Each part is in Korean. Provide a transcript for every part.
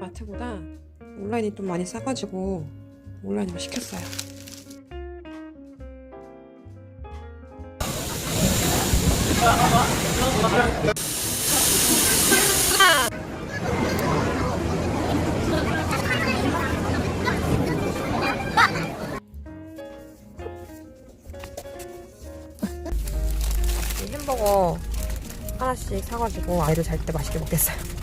마트보다 온라인이 좀 많이 싸가지고 온라인으로 시켰어요. 이 햄버거 하나씩 사가지고 아이들 잘 때 맛있게 먹겠어요.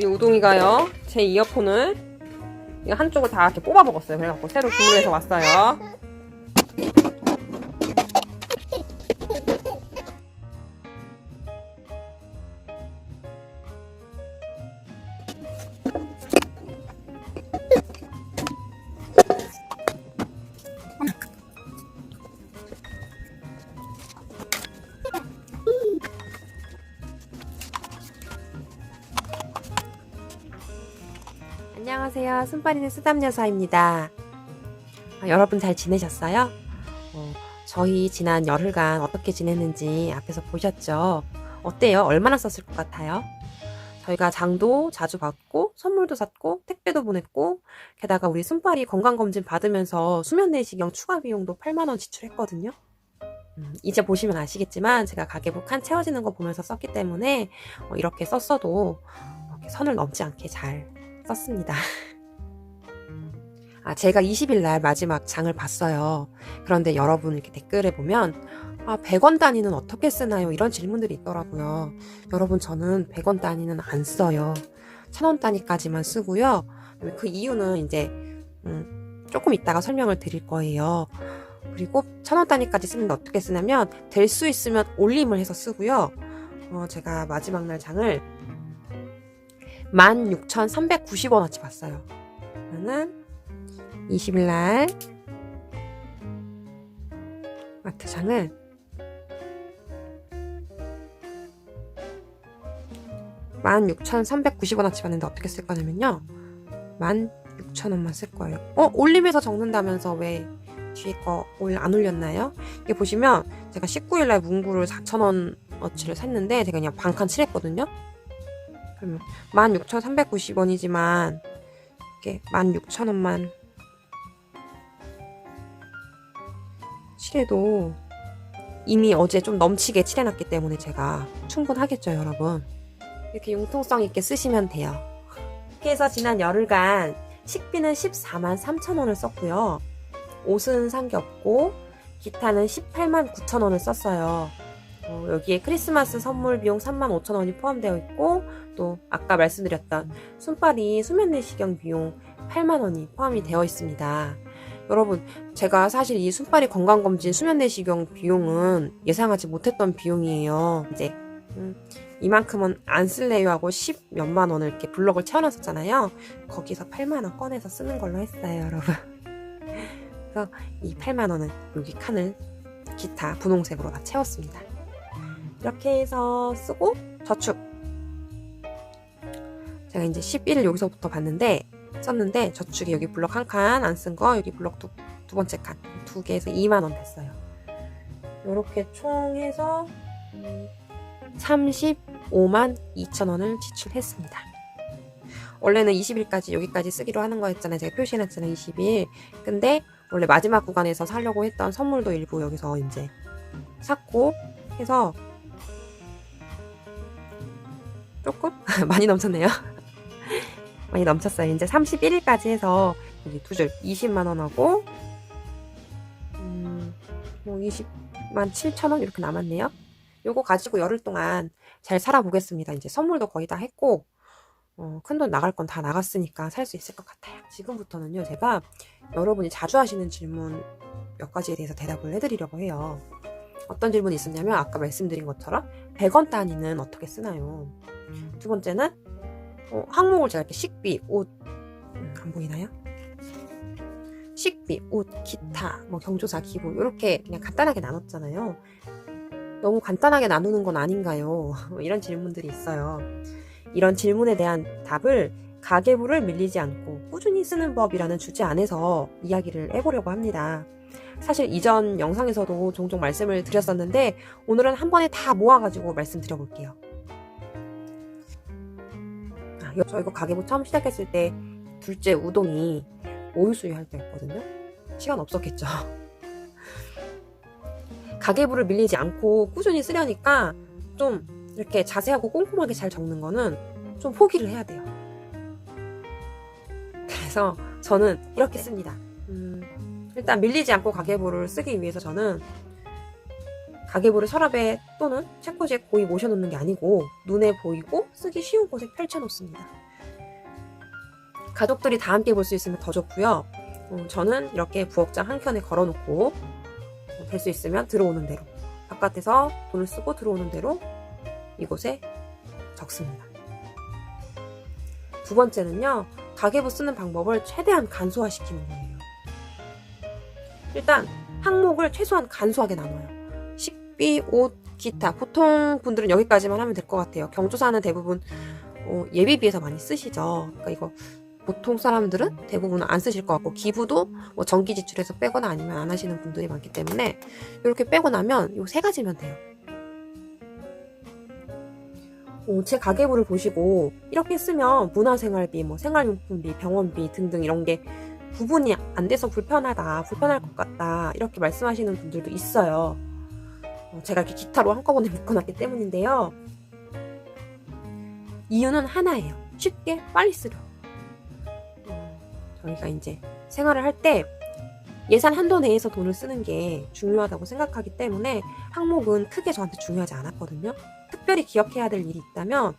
우리 우동이가요 제 이어폰을 한쪽을 다 이렇게 뽑아 먹었어요. 그래갖고 새로 주문해서 왔어요. 안녕하세요. 순파리는 쓰담여사입니다. 아, 여러분 잘 지내셨어요? 어, 저희 지난 열흘간 어떻게 지냈는지 앞에서 보셨죠? 어때요? 얼마나 썼을 것 같아요? 저희가 장도 자주 받고 선물도 샀고 택배도 보냈고 게다가 우리 순파리 건강검진 받으면서 수면 내시경 추가 비용도 8만원 지출했거든요. 음, 이제 보시면 아시겠지만 제가 가계부 칸 채워지는 거 보면서 썼기 때문에 어, 이렇게 썼어도 이렇게 선을 넘지 않게 잘 썼습니다. 아, 제가 20일 날 마지막 장을 봤어요. 그런데 여러분 이렇게 댓글에 보면 아, 100원 단위는 어떻게 쓰나요? 이런 질문들이 있더라고요. 여러분 저는 100원 단위는 안 써요. 1000원 단위까지만 쓰고요. 그 이유는 이제 음, 조금 이따가 설명을 드릴 거예요. 그리고 1000원 단위까지 쓰는데 어떻게 쓰냐면 될 수 있으면 올림을 해서 쓰고요. 어, 제가 마지막 날 장을 16,390원어치 봤어요. 그러면은 20일 날 마트장을 만 6,390원어치 봤는데 어떻게 쓸 거냐면요. 만 6,000원만 쓸 거예요. 어? 올림해서 적는다면서 왜 뒤에 거 안 올렸나요? 이게 보시면 제가 19일날 문구를 4,000원어치를 샀는데 제가 그냥 반칸 칠했거든요. 그러면 16,390원이지만 이게 16,000원만 칠해도 이미 어제 좀 넘치게 칠해놨기 때문에 제가 충분하겠죠 여러분? 이렇게 융통성 있게 쓰시면 돼요. 이렇게 해서 지난 열흘간 식비는 14만 3천원을 썼고요. 옷은 산 게 없고 기타는 18만 9천원을 썼어요 어, 여기에 크리스마스 선물 비용 3만 5천 원이 포함되어 있고 또 아까 말씀드렸던 순파리 수면 내시경 비용 8만 원이 포함이 되어 있습니다. 여러분 제가 사실 이 순파리 건강검진 수면 내시경 비용은 예상하지 못했던 비용이에요. 이제 음, 이만큼은 안 쓸래요 하고 10 몇만 원을 이렇게 블럭을 채워놨었잖아요. 거기서 8만 원 꺼내서 쓰는 걸로 했어요, 여러분. 그래서 이 8만 원은 여기 칸을 기타 분홍색으로 다 채웠습니다. 이렇게 해서 쓰고 저축. 제가 이제 11일 여기서부터 봤는데 썼는데 저축이 여기 블럭 한 칸 안 쓴 거 여기 블럭 두, 두 번째 칸. 두 개에서 2만 원 됐어요. 이렇게 총 해서 35만 2천 원을 지출했습니다. 원래는 20일까지 여기까지 쓰기로 하는 거였잖아요. 제가 표시해놨잖아요 20일. 근데 원래 마지막 구간에서 사려고 했던 선물도 일부 여기서 이제 샀고 해서 조금 많이 넘쳤네요. 많이 넘쳤어요. 이제 31일까지 해서 여기 두 줄 20만 원하고 음, 뭐 20만 7천 원 이렇게 남았네요. 요거 가지고 열흘 동안 잘 살아보겠습니다. 이제 선물도 거의 다 했고 어, 큰돈 나갈 건 다 나갔으니까 살 수 있을 것 같아요. 지금부터는요, 제가 여러분이 자주 하시는 질문 몇 가지에 대해서 대답을 해드리려고 해요. 어떤 질문이 있었냐면, 아까 말씀드린 것처럼, 100원 단위는 어떻게 쓰나요? 두 번째는, 어, 항목을 제가 이렇게 식비, 옷, 음, 안 보이나요? 식비, 옷, 기타, 뭐 경조사, 기부, 이렇게 그냥 간단하게 나눴잖아요. 너무 간단하게 나누는 건 아닌가요? 뭐 이런 질문들이 있어요. 이런 질문에 대한 답을 가계부를 밀리지 않고 꾸준히 쓰는 법이라는 주제 안에서 이야기를 해보려고 합니다. 사실 이전 영상에서도 종종 말씀을 드렸었는데 오늘은 한 번에 다 모아가지고 말씀드려볼게요. 아, 여- 저 이거 가계부 처음 시작했을 때 둘째 우동이 오일수유 할 때였거든요. 시간 없었겠죠. 가계부를 밀리지 않고 꾸준히 쓰려니까 좀 이렇게 자세하고 꼼꼼하게 잘 적는 거는 좀 포기를 해야 돼요. 그래서 저는 이렇게 씁니다. 음, 일단 밀리지 않고 가계부를 쓰기 위해서 저는 가계부를 서랍에 또는 책꽂이에 고이 모셔놓는 게 아니고 눈에 보이고 쓰기 쉬운 곳에 펼쳐놓습니다. 가족들이 다 함께 볼 수 있으면 더 좋고요. 음, 저는 이렇게 부엌장 한 켠에 걸어놓고 될 수 있으면 들어오는 대로 바깥에서 돈을 쓰고 들어오는 대로 이곳에 적습니다. 두 번째는요, 가계부 쓰는 방법을 최대한 간소화시키는 거예요. 일단, 항목을 최소한 간소하게 나눠요. 식비, 옷, 기타. 보통 분들은 여기까지만 하면 될 것 같아요. 경조사는 대부분 어, 예비비에서 많이 쓰시죠. 그러니까 이거 보통 사람들은 대부분 안 쓰실 것 같고 기부도 뭐 정기 지출에서 빼거나 아니면 안 하시는 분들이 많기 때문에 이렇게 빼고 나면 요세 가지면 돼요. 어, 제 가계부를 보시고 이렇게 쓰면 문화생활비, 뭐 생활용품비, 병원비 등등 이런 게 구분이 안 돼서 불편하다, 불편할 것 같다 이렇게 말씀하시는 분들도 있어요. 어, 제가 이렇게 기타로 한꺼번에 묶어놨기 때문인데요. 이유는 하나예요. 쉽게 빨리 쓰려. 어, 저희가 이제 생활을 할 때 예산 한도 내에서 돈을 쓰는 게 중요하다고 생각하기 때문에 항목은 크게 저한테 중요하지 않았거든요. 특별히 기억해야 될 일이 있다면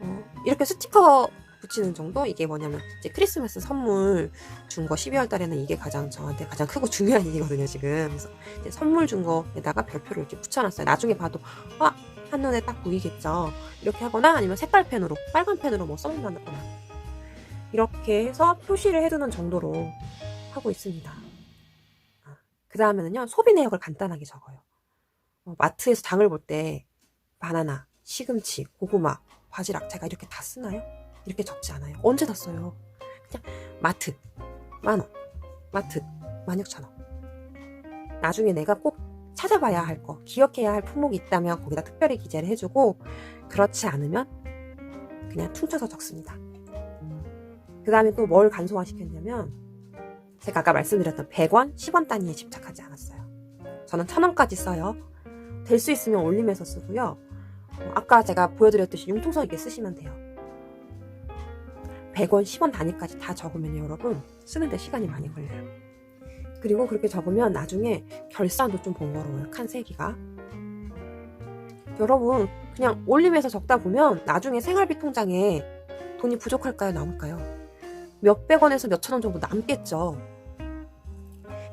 어, 이렇게 스티커 붙이는 정도? 이게 뭐냐면 이제 크리스마스 선물 준 거 12월 달에는 이게 가장 저한테 가장 크고 중요한 일이거든요 지금. 그래서 이제 선물 준 거에다가 별표를 이렇게 붙여놨어요. 나중에 봐도 아 한눈에 딱 보이겠죠? 이렇게 하거나 아니면 색깔 펜으로 빨간 펜으로 뭐 써놓는다거나. 이렇게 해서 표시를 해두는 정도로 하고 있습니다. 그 다음에는요 소비 내역을 간단하게 적어요. 어, 마트에서 장을 볼 때 바나나, 시금치, 고구마, 바지락 제가 이렇게 다 쓰나요? 이렇게 적지 않아요. 언제 다 써요? 그냥 마트 만 원, 마트 만 육천 원. 나중에 내가 꼭 찾아봐야 할 거, 기억해야 할 품목이 있다면 거기다 특별히 기재를 해주고 그렇지 않으면 그냥 퉁쳐서 적습니다. 그 다음에 또 뭘 간소화 시켰냐면 제가 아까 말씀드렸던 100원, 10원 단위에 집착하지 않았어요. 저는 1000원까지 써요. 될 수 있으면 올리면서 쓰고요. 어, 아까 제가 보여드렸듯이 융통성 있게 쓰시면 돼요. 100원, 10원 단위까지 다 적으면 여러분 쓰는데 시간이 많이 걸려요. 그리고 그렇게 적으면 나중에 결산도 좀 번거로워요. 칸 세기가. 여러분 그냥 올리면서 적다 보면 나중에 생활비 통장에 돈이 부족할까요? 남을까요? 몇백 원에서 몇천 원 정도 남겠죠.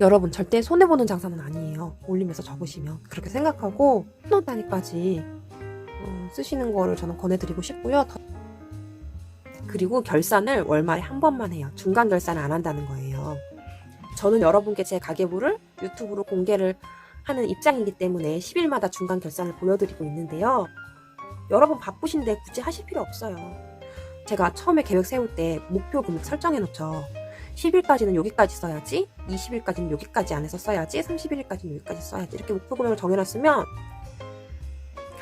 여러분 절대 손해보는 장사는 아니에요. 올리면서 적으시면 그렇게 생각하고 천원 단위까지 어, 쓰시는 거를 저는 권해드리고 싶고요. 더- 그리고 결산을 월말에 한 번만 해요. 중간 결산을 안 한다는 거예요. 저는 여러분께 제 가계부를 유튜브로 공개를 하는 입장이기 때문에 10일마다 중간 결산을 보여드리고 있는데요. 여러분 바쁘신데 굳이 하실 필요 없어요. 제가 처음에 계획 세울 때 목표 금액 설정해 놓죠. 10일까지는 여기까지 써야지, 20일까지는 여기까지 안에서 써야지, 31일까지는 여기까지 써야지 이렇게 목표 금액을 정해놨으면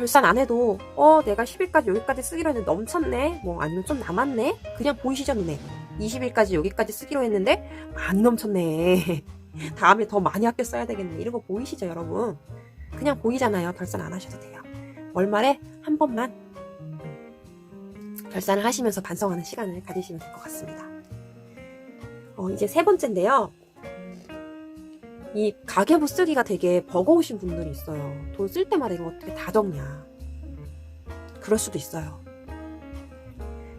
결산 안 해도 어 내가 10일까지 여기까지 쓰기로 했는데 넘쳤네 뭐 아니면 좀 남았네 그냥 보이시죠 눈에 20일까지 여기까지 쓰기로 했는데 많이 넘쳤네 다음에 더 많이 아껴 써야 되겠네. 이런 거 보이시죠, 여러분? 그냥 보이잖아요. 결산 안 하셔도 돼요. 월말에 한 번만 결산을 하시면서 반성하는 시간을 가지시면 될 것 같습니다. 어, 이제 세 번째인데요. 이 가계부 쓰기가 되게 버거우신 분들이 있어요. 돈 쓸 때마다 이거 어떻게 다 적냐. 그럴 수도 있어요.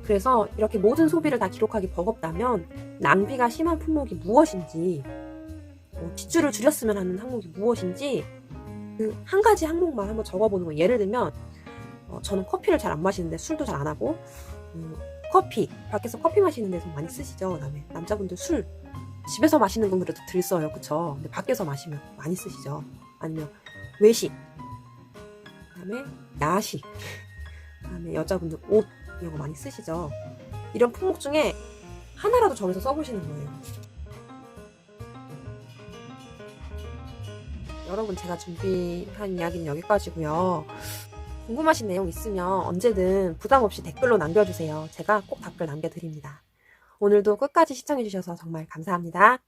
그래서 이렇게 모든 소비를 다 기록하기 버겁다면 낭비가 심한 품목이 무엇인지 뭐 지출을 줄였으면 하는 항목이 무엇인지 그 한 가지 항목만 한번 적어보는 거예요. 예를 들면 어, 저는 커피를 잘 안 마시는데 술도 잘 안 하고 음, 커피 밖에서 커피 마시는 데서 많이 쓰시죠. 그다음에 남자분들 술 집에서 마시는 건 그래도 들 써요, 그쵸? 근데 밖에서 마시면 많이 쓰시죠. 아니면 외식, 그 다음에 야식, 그 다음에 여자분들 옷 이런 거 많이 쓰시죠. 이런 품목 중에 하나라도 정해서 써보시는 거예요. 여러분 제가 준비한 이야기는 여기까지고요. 궁금하신 내용 있으면 언제든 부담 없이 댓글로 남겨주세요. 제가 꼭 답글 남겨드립니다. 오늘도 끝까지 시청해주셔서 정말 감사합니다.